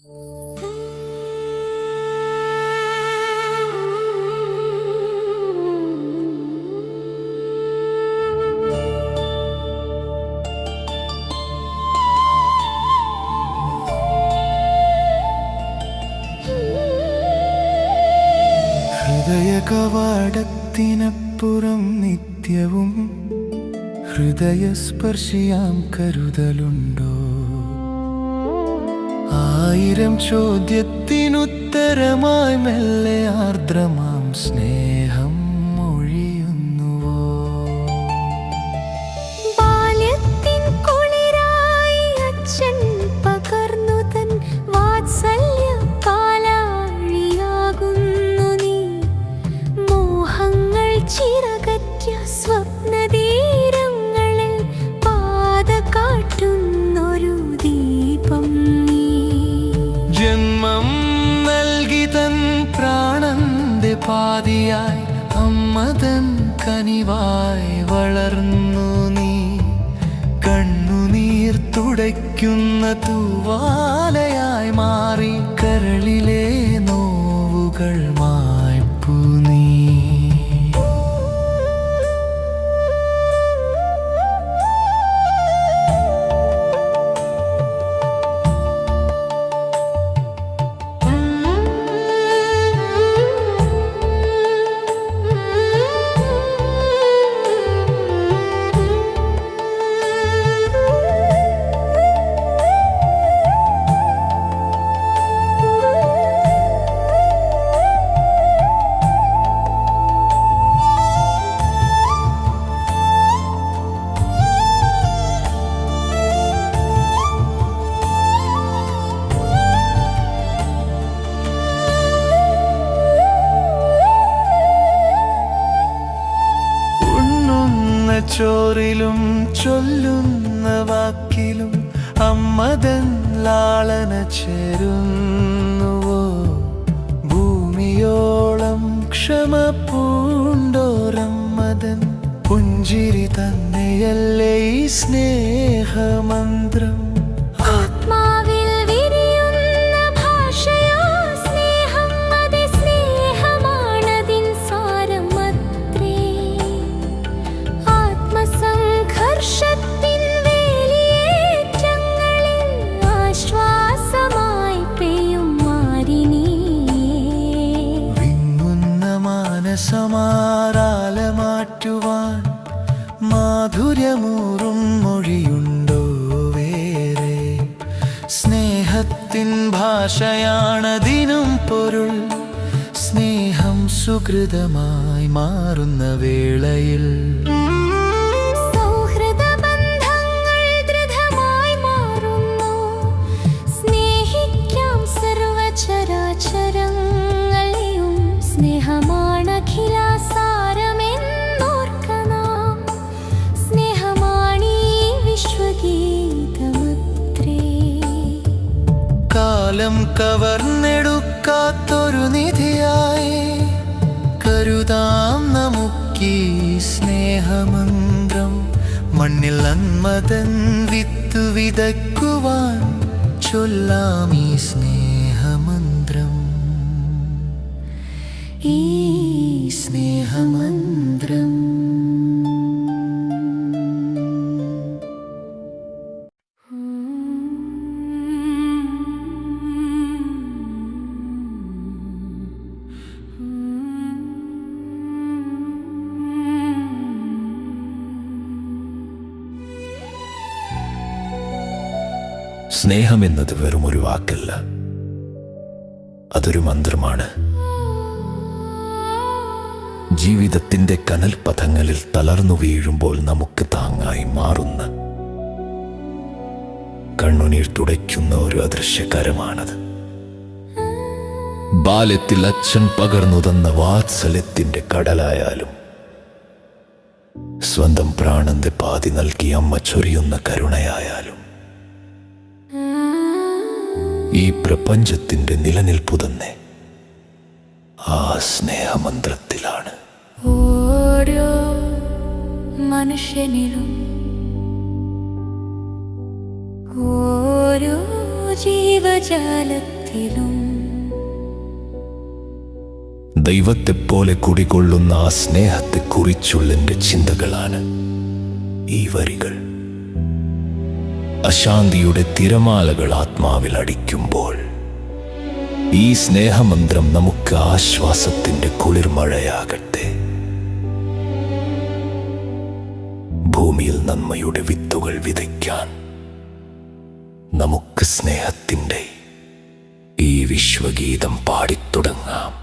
ഹൃദയ കവാടത്തിനപ്പുറം നിത്യവും ഹൃദയസ്പർശിയാം കരുതലുണ്ടോ? ആയിരം ചോദ്യത്തിനുത്തരമായി മെല്ലെ ആർദ്രമാം സ്നേഹം. പാതിയായി അമ്മതൻ കനിവായി വളർന്നു നീ. കണ്ണുനീർ തുടയ്ക്കുന്ന തൂവാലയായി മാറി കരളിലെ നോവുകൾ മായ്പു നീ. ചോറിലും ചൊല്ലുന്ന വാക്കിലും അമ്മതൻ ലാളന ചേരുന്നുവോ? ഭൂമിയോളം ക്ഷമ പൂണ്ടോരമ്മതൻ പുഞ്ചിരി തന്നെയല്ലേ ഈ സ്നേഹമന്ത്രം? ആത്മാവിൽ മാറ്റുവാൻ മാധുര്യമൂറും മൊഴിയുണ്ടോ വേറെ? സ്നേഹത്തിൻ ഭാഷയാണതിനും പൊരുൾ. സ്നേഹം സുഹൃതമായി മാറുന്ന വേളയിൽ കാലം കവർന്നെടുക്കാത്തൊരു നിധിയായി കരുതാം നമുക്കീ സ്നേഹമന്ത്രം. മണ്ണിൽ അന്മതൻ വിത്തു വിതക്കുവാൻ ചൊല്ലാം ഈ സ്നേഹമന്ത്രം. ഈ സ്നേഹമന്ത്രം. സ്നേഹമെന്നത് വെറും ഒരു വാക്കല്ല. അതൊരു മന്ത്രമാണ്. ജീവിതത്തിന്റെ കനൽ പഥങ്ങളിൽ തളർന്നു വീഴുമ്പോൾ നമുക്ക് താങ്ങായി മാറുന്ന. കണ്ണുനീർ തുടയ്ക്കുന്ന ഒരു അദൃശ്യകരമാണത്. ബാലത്തിൽ അച്ഛൻ പകർന്നു തന്ന വാത്സല്യത്തിന്റെ കടലായാലും. സ്വന്തം പ്രാണന്റെ പാതി നൽകി അമ്മ ചൊരിയുന്ന കരുണയായാലും. ഈ പ്രപഞ്ചത്തിന്റെ നിലനിൽപ്പു തന്നെ ആ സ്നേഹമന്ത്രത്തിലാണ്. ഓരോ മനുഷ്യനിലും ഓരോ ജീവജാലത്തിലും ദൈവത്തെപ്പോലെ കുടികൊള്ളുന്ന ആ സ്നേഹത്തെക്കുറിച്ചുള്ള എന്റെ ചിന്തകളാണ് ഈ വരികൾ. അശാന്തിയുടെ തിരമാലകൾ ആത്മാവിൽ അടിക്കുമ്പോൾ ഈ സ്നേഹമന്ത്രം നമുക്ക് ആശ്വാസത്തിന്റെ കുളിർമഴയാകട്ടെ. ഭൂമിയിൽ നന്മയുടെ വിത്തുകൾ വിതയ്ക്കാൻ നമുക്ക് സ്നേഹത്തിന്റെ ഈ വിശ്വഗീതം പാടിത്തുടങ്ങാം.